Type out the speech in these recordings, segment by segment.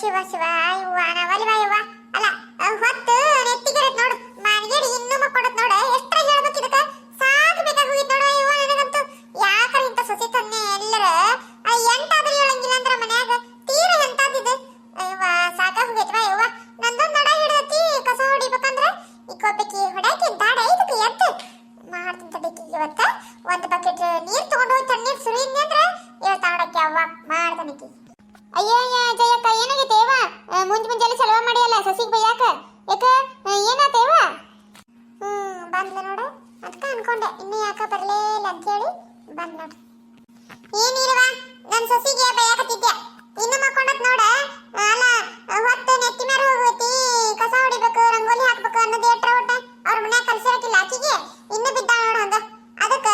ಶಿವ ಶಿವ ಇವ್ವ ನವಲಿವ ಇವ್ವ ಅಲ್ಲ ಹೊತ್ತು ನೆತ್ತಿಗಿರತ್ ನೋಡು. ಮಾನ್ಗೇಡಿ ಇನ್ನೂ ಮಕ್ಕೊಡತ್ ನೋಡ. ಎಷ್ಟ್ರ ಹೇಳ್ಬೇಕು ಇದಕ್ಕ? ಸಾಕು ಬೇಕಾಗೋಗಿತ್ ನೋಡು ಇವ್ವ ನನಗಂತೂ. ಯಾಕರ ಇಂತ ಸೊಸಿ ತನ್ನೆ ಎಲ್ಲರ? ಎಂಟಾದ್ರೂ ಹೇಳಂಗಿಲ್ಲ ಅಂದ್ರ ಮನ್ಯಾಗ? ತೀರ ಎಂತಾದಿದ್ದು? ಇವ್ವ ಸಾಕಾಗೋಗೈತ್ವ ಇವ್ವ ನಂದೊಂದು ನಡ ಹಿಡಿದತಿ ಕಸ ಹೊಡಿಬೇಕಂದ್ರ? ಇಕ್ಕೊಬ್ಬಕಿ ಹೊಡ್ಯಾಕಿ ದಾಡ, ಇದಕ್ಕೆ ಎದ್ದು ಮಾಡ್ತೀನಿ ತಡಿಕಿ ಇವತ್ತ ಒಂದ್ ಬಕೆಟ್ ನೀರ್ ತಗೊಂಡ್ ಹೋಗಿ ತಣ್ಣೀರ್ ಸುರಿಯಿಂದ ಅಂದ್ರ ಇವತ್ತ ಆಡಕ್ಕೆ ಅವ್ವ ಮಾಡ್ತಾನಿಕಿ ಅಯ್ಯೋ ಜಯಕ್ಕ ಮುಂಜ್ ಮುಂಜಾನೆ ಸಲವ ಮಾಡಿಯಲ್ಲ, ಸಸಿಗೆ ಬೈಯಾಕ? ಯಾಕ? ಏನಾತೇವ ಹ್ಮ್ ನೋಡು. ಅದಕ್ಕ ಅನ್ಕೊಂಡೆ. ಇನ್ನು ಯಾಕ ಬರ್ಲೇ ಅಂತ ಹೇಳಿ ಬಂದ್ ನೋಡು. ಏನಿಲ್ವಾ ನನ್ ಸಸಿಗೆ ಇನ್ನು ಮಕ್ಕೊಂಡತ್ ನೋಡ. ಅಲ್ಲ, ಹೊತ್ತು ನೆತ್ತಿ ಮೇಲೆ ಹೋಗುತ್ತಿ ಕಸ ಹೊಡಿಬೇಕು ರಂಗೋಲಿ ಹಾಕ್ಬೇಕು ಅನ್ನೋದು ಏಟ್ರ ಒಟ್ಟ ಅವ್ರ ಮನ್ಯಾಗ ಕಲ್ಸಿರಕಿಲ್ಲ ಆಕಿಗೆ ಇನ್ನು ಬಿದ್ದ ನೋಡು ಹಂಗ ಅದಕ್ಕ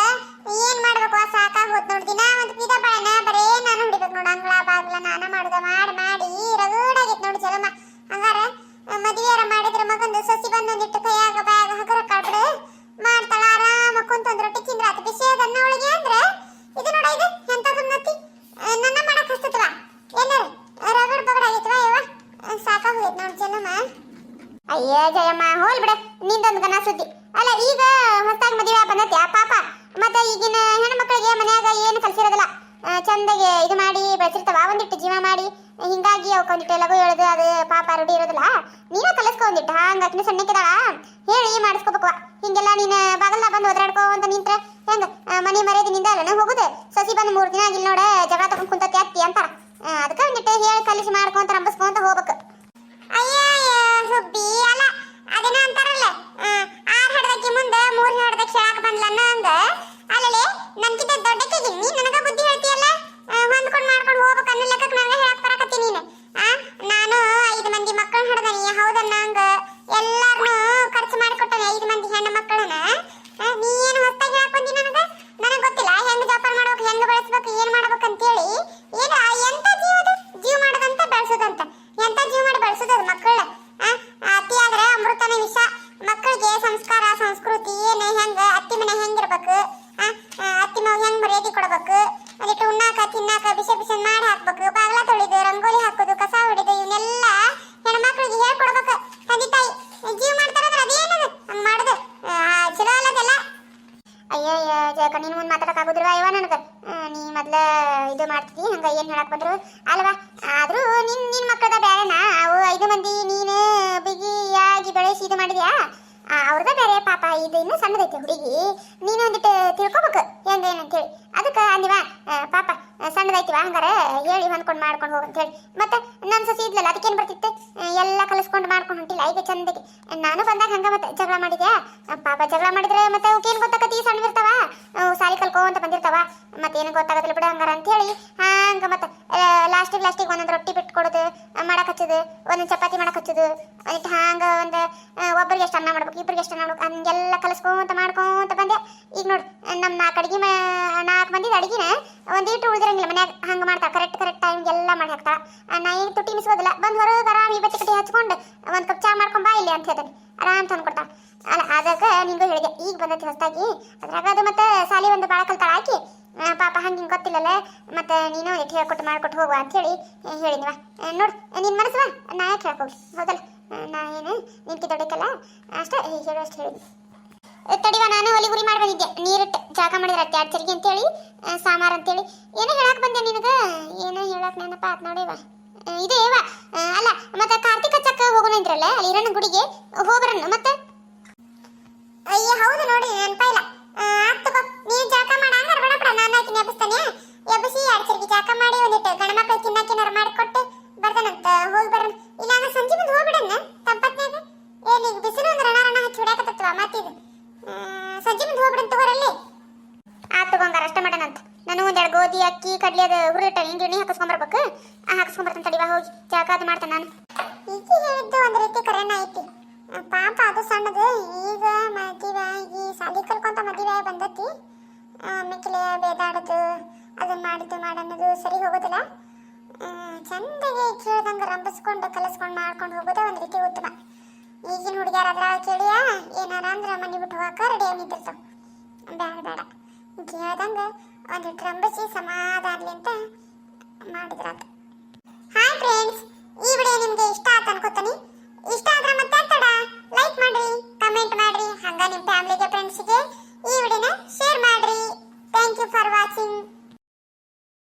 ಏನ್ ಮಾಡ್ಬೇಕು ಸಾಕಾಗ್ ಹೋತ್ ನೋಡ್ ದಿನ ಒಂದ್ ಪಿದ ಬಾಳನ ಬರೇ ನಾನು ಹೊಡಿಬೇಕು ನೋಡು ಅಂಗಳ ಬಾಗ್ಲ ನಾನ ಮಾಡುದ ಮಾಡಿ ಮಾಡಿ ರಗಡಾಗಿತ್ ನೋಡು ಚಲಮ್ಮ ಹಂಗಾರ ಮದುವೆಯಾರ ಮಾಡಿದ್ರ ಮಗಂದು ಸಸಿ ಬಂದೊಂದಿಟ್ಟು ಕೈಯಾಗ ಬ್ಯಾಗ ಹಗರ ಕಾಡ್ಬಿಡು ಮಾಡ್ತಾಳ ಆರಾಮ ಕುಂತೊಂದ್ ರೊಟ್ಟಿ ತಿಂದ್ರ ಆತ ಬಿಸಿ ಅದನ್ನ ಅವಳಿಗೆ ಅಂದ್ರ ಇದು ನೋಡ ಇದು ಎಂತದ ನತಿ ನನ್ನ ಮಾಡಕ್ ಹಸ್ತತ್ವ ಏನಾರ ರಗಡ್ ಬಗಡ್ ಆಗೈತ್ವ ಯವ್ವ ಸಾಕಾಗೋಯ್ತು ನೋಡ್ ಚೆನ್ನಮ್ಮ ಅಯ್ಯ, ಜಯಮ್ಮ ಹೋಲ್ ಬಿಡ. ನಿಂದೊಂದು ಗನ ಸುದ್ದಿ. ಅಲ್ಲ, ಈಗ ಹೊಸದಾಗಿ ಮದುವೆ ಬಂದತ್ಯಾ ಪಾಪ? ಮತ್ತೆ ಈಗಿನ ಹೆಣ್ಮಕ್ಳಿಗೆ ಮನ್ಯಾಗ ಏನು ಕಲ್ಸಿರೋದಿಲ್ಲ. ಚಂದಗೆ ಇದು ಮಾಡಿ ಬೆಳೆಸಿರ್ತಾವ? ಒಂದಿಟ್ಟು ಜೀವ ಮಾಡಿ. ಹಿಂಗಾಗಿ ಅವಕ್ಕೆ ಒಂದಿಟ್ಟು ಲಘು ಹೇಳೋದು, ಅದು ಪಾಪ ರೂಢಿ ಇರೋದಿಲ್ಲ. ನೀನು ಕಲಿಸ್ಕೊ ಒಂದಿಟ್ಟು ಹಂಗ ಅಕ್ಕಿನ ಸಣ್ಣಕ್ಕಿದಾಳ ಹೇಳಿ, ಮಾಡಿಸ್ಕೋಬೇಕು. ಹಿಂಗೆಲ್ಲ ನೀನು ಬಾಗಲ್ನ ಬಂದು ಒದರಾಡ್ಕೋ ಅಂತ ನಿಂತ್ರೆ ಹೆಂಗ? ಮನಿ ಮನೆ ಮರ್ಯಾದೆ ನಿಂದ ಅಲ್ಲ ಹೋಗುದು? ಸಸಿ ಬಂದು ಮೂರು ದಿನ ಆಗಿಲ್ಲ ನೋಡ ಜಗಳ ತಗೊಂಡ್ ಕುಂತತಿ ಅತ್ತಿ ಅಂತಾರ. ಅದಕ್ಕೆ ಒಂದಿಟ್ಟು ಹೇಳಿ, ಕಲಿಸಿ ಮಾಡ್ಕೊಂತ ರಂಬಸ್ಕೊಂತ ಹೋಗ್ಬೇಕು. ಬಿಸಿ ಮಾಡಿ ಹಾಕ್ಬೇಕು? ಬಾಗ್ಲ ತೊಳಿದು ರಂಗೋಲಿ ಹಾಕೋದು, ಕಸ ಹೊಡಿದು ಇವನ್ನೆಲ್ಲ ಹೆಣ್ಮಕ್ಳಿಗೆ ಹೇಳ್ಕೊಡ್ಬೇಕು. ತಂದೆ ತಾಯಿ, ಜೀವ ಮಾಡ್ತಾರಂದ್ರೆ ಅದೇನದು? ಹಂಗ್ ಮಾಡುದು? ಚಲೋ ಅಲ್ಲದೆಲ್ಲ ಅಯ್ಯೋ ಜಯಕ ನೀನು ಮುಂದೆ ಮಾತಾಡಕ್ಕಾಗುದಿಲ್ವ? ಅಯ್ಯವ ನನಗೆ. ನೀ ಮೊದ್ಲ ಇದು ಮಾಡ್ತಿದ್ದಿ, ಹಂಗ ಏನು ಹೇಳಕ್ ಬಂದ್ರು? ಅಲ್ವಾ? ಆದ್ರೂ ನಿನ್ನ ನಿನ್ನ ಮಕ್ಕಳದ ಬೇರೆನಾ ಅವು ಐದು ಮಂದಿ, ನೀನು ಬಿಗಿಯಾಗಿ ಬೆಳೆಸಿ ಇದು ಮಾಡಿದ್ಯಾ ಆ, ಅವ್ರದ ಬೇರೆ ಪಾಪ ಇದು ಇನ್ನೂ ಸಣ್ಣದೈತಿ ಹುಡುಗಿ. ನೀನು ಒಂದಿಟ್ಟು ತಿಳ್ಕೊಬೇಕು. ಹೆಂಗ ಏನಂತೇಳಿ ಅದಕ್ಕೆ ಅಂದಿವ ಪಾಪ ಸಣ್ಣದೈತಿವ ಹಂಗಾರ ಹೇಳಿ ಹೊಂದ್ಕೊಂಡು ಮಾಡ್ಕೊಂಡು ಹೋಗು ಅಂತೇಳಿ. ಮತ್ತೆ ನನ್ನ ಸಸಿ ಇದ್ಲಲ್ಲ, ಅದಕ್ಕೇನು ಬರ್ತಿತ್ತು? ಎಲ್ಲ ಕಲಿಸ್ಕೊಂಡು ಮಾಡ್ಕೊಂಡು ಹೊಂಟಿಲ್ಲ. ಈಗ ಚಂದಕ್ಕೆ ನಾನು ಬಂದಾಗ ಹಂಗ ಮತ್ತೆ ಜಗಳ ಮಾಡಿದ್ಯಾ? ಪಾಪ ಜಗಳ ಮಾಡಿದ್ರೆ ಮತ್ತೆ ಅವಕ್ಕೇನು ಗೊತ್ತಾಗತ್ತಿ ಸಣ್ಣವಿರ್ತಾವ ಸಾಲಿ ಕಲ್ಕೋ ಅಂತ ಬಂದಿರ್ತಾವ. ಮತ್ತೆ ಏನು ಗೊತ್ತಾಗತ್ತಿಲ್ಲ ಬಿಡು ಹಂಗಾರ ಅಂತೇಳಿ. ಹಂಗ ಮತ್ತೆ ಲಾಸ್ಟಿಗೆ ಲಾಸ್ಟಿಗೆ ಒಂದೊಂದು ರೊಟ್ಟಿ ಬಿಟ್ಟು ಕೊಡೋದು ಹಚ್ಚೋದು ಒಂದೊಂದು ಚಪಾತಿ ಮಾಡಕ್ ಹಚ್ಚೋದು ಅದಕ್ಕೆ ಹಂಗ ಒಂದು ಒಬ್ಬರಿಗೆ ಎಷ್ಟು ಅನ್ನ ಮಾಡ್ಬೇಕು ಇಬ್ಬರಿಗೆ ಎಷ್ಟು ಅನ್ನ ಮಾಡ್ಬೇಕು, ಹಂಗೆಲ್ಲ ಕಲಸ್ಕೊಂತ ಮಾಡ್ಕೊಂತ ಬಂದೆ. ಈಗ ನೋಡು ನಮ್ಮ ನಾಲ್ಕು ಅಡಿಗೆ ನಾಲ್ಕು ಮಂದಿದ ಅಡುಗೆನ ಒಂದಿಟ್ಟು ಉಳಿದಿರಂಗಿಲ್ಲ ಮನ್ಯಾಗ. ಹಂಗೆ ಮಾಡ್ತಾ ಕರೆಕ್ಟ್ ಕರೆಕ್ಟ್ ಟೈಮ್ಗೆ ಎಲ್ಲ ಮಾಡಿ ಹಾಕ್ತಾ ನಾ ಏನು ತುಟ್ಟಿ ಮಿಸ್ಬೋದಿಲ್ಲ ಬಂದು ಹೊರಗೆ ಆರಾಮ್ ಬಚ್ಚಿ ಕಟ್ಟಿ ಹಚ್ಕೊಂಡು ಒಂದು ಕಪ್ ಚಾ ಮಾಡ್ಕೊಂಡ್ ಬಾ ಇಲ್ಲಿ ಅಂತ ಹೇಳ್ತಾನೆ ಆರಾಮ್ ತಂದು ಕೊಡ್ತಾ ಅಲ್ಲ, ಅದಕ್ಕೆ ನಿಂಗೂ ಹೇಳಿದೆ. ಈಗ ಬಂದೈತಿ ಹೊಸದಾಗಿ. ಅದ್ರಾಗ ಅದು ಮತ್ತೆ ಸಾಲಿ ಒಂದು ಬಾಳ ಕಲ್ತಾಳ ಪಾಪ ಹಂಗೆ ಹಿಂಗೆ ಗೊತ್ತಿಲ್ಲಲ್ಲ ಮತ್ತೆ ನೀನು ಇಟ್ಟು ಹೇಳ್ಕೊಟ್ಟು ಮಾಡ್ಕೊಟ್ಟು ಹೋಗುವ ಅಂತೇಳಿ ಹೇಳಿದ್ವ ನೋಡು ನಿನ್ನ ಮನಸ್ಸುವ ನಾ ಯಾಕೆ ಹೇಳ್ಕೊಡ್ಲಿ ಹೌದಲ್ಲ? ನಾ ಏನು? ನಿನ್ಕಿ ದೊಡ್ಡಕ್ಕಲ್ಲ ಅಷ್ಟೇ ಹೇಳೋಷ್ಟು ಹೇಳಿದ್ವಿ ತಡಿವ ನಾನು ಒಲಿ ಗುರಿ ಮಾಡಿ ಬಂದಿದ್ದೆ. ನೀರಿಟ್ಟು ಜಾಗ ಮಾಡಿದ್ರೆ ಅಂತ ಹೇಳಿ ಅಂತೇಳಿ ಸಾಂಬಾರ್ ಅಂತೇಳಿ. ಏನೋ ಹೇಳಕ್ ಬಂದೆ ನಿನಗ? ಏನೋ ಹೇಳಕ್ ನೆನಪ ಆತ್ ನೋಡಿವ ಇದು ಅಲ್ಲ, ಮತ್ತೆ ಕಾರ್ತಿಕ ಚಕ್ಕ ಹೋಗೋಣ ಇದ್ರಲ್ಲ ಅಲ್ಲಿ ಇರೋಣ ಗುಡಿಗೆ, ಹೋಗ್ಬರಣ್ಣ, ಮತ್ತೆ? ಅಯ್ಯ, ಹೌದು ನೋಡಿ, ನೆನಪ ಇಲ್ಲ ಆತ್ಕೋ ನೀನು ಜಾಕ ಮಾಡ ಹಂಗಾರ ಬೇಡ ನೆಬಸ್ತಾನೆ? ಎಬ್ಬಿಸಿ ಎರಡು ಚರಿಗೆ ಜಾಕ ಮಾಡಿ ಒಂದಿಟ್ಟು ಗಂಡ ಮಕ್ಕಳು ತಿನ್ನಕ್ಕೇನಾರು ಮಾಡಿಕೊಟ್ಟು ಬರ್ತಾನಂತ ಹೋಗಿ ಬರೋಣ ಇಲ್ಲ ಅಂದ್ರೆ ಸಂಜೆ ಮುಂದೆ ಹೋಗ್ಬಿಡಣ್ಣ ತಂಪತ್ನಾಗ ಏನ್ ಈಗ ಬಿಸಿಲು ಅಂದ್ರೆ ರಣ ರಣ ಹಚ್ಚಿ ಹೊಡ್ಯಾಕತ್ತತ್ವ ಮತ್ತಿದು? ಸಂಜೆ ಮುಂದೆ ಹೋಗ್ಬಿಡಂತ ತಗೋರಲ್ಲಿ. ಆ ತಗೊಂಗಾರ ಅಷ್ಟ ಮಾಡಣಂತ. ನಾನು ಒಂದೆರಡು ಗೋಧಿ, ಅಕ್ಕಿ, ಕಡ್ಲಿ ಅದು ಹುರಿಟ ಹಿಂಗೆ ಹಾಕಿಸ್ಕೊಂಬರ್ಬೇಕು? ಆ, ಹಾಕಿಸ್ಕೊಂಬರ್ತಾನೆ ತಡಿವಾ ಹೋಗಿ. ಜಾಕ ಅದು ಮಾಡ್ತಾನೆ ನಾನು. ಈಗ ಹೇಳಿದ್ದು ಒಂದು ರೀತಿ ಕರೆನ ಐತಿ. ಪಾಪ ಅದು ಸಣ್ಣದು. ಈಗ ಮದುವೆ ಈ ಸಾಲಿ ಕಲ್ಕೊಂತ ಮದುವೆ ಬಂದತಿ. ಮಿಕ್ಕಿಲೆ ಬೇದಾಡೋದು ಅದನ್ನ ಮಾಡಿದ್ದು ಮಾಡನ್ನೋದು ಸರಿ ಹೋಗೋದಿಲ್ಲ. ಚಂದಗೆ ಕೇಳ್ದಂಗೆ ರಂಬಿಸ್ಕೊಂಡು, ಕಲಿಸ್ಕೊಂಡು ಮಾಡ್ಕೊಂಡು ಹೋಗೋದೇ ಒಂದು ರೀತಿ ಉತ್ತಮ. ಈಗಿನ ಹುಡುಗಿಯಾರಾದ್ರೆ ಕೇಳಿಯ, ಏನಾರ ಅಂದ್ರೆ ಮನೆ ಬಿಟ್ಟು ಹೋಗಕ್ಕ ರೆಡಿ ನಿಂತಿರ್ತಾವ ಬೇಡ ಬೇಡ ಕೇಳ್ದಂಗೆ ಒಂದು ರಂಬಿಸಿ ಸಮಾಧಾನಲಿ ಅಂತ ಮಾಡಿದ್ರಾತು. ಹಾಯ್ ಫ್ರೆಂಡ್ಸ್ ಈ ವಿಡಿಯೋ ನಿಮಗೆ ಇಷ್ಟ ಆತ ಅನ್ಕೋತೀನಿ. ಇಷ್ಟ ಆದ್ರೆ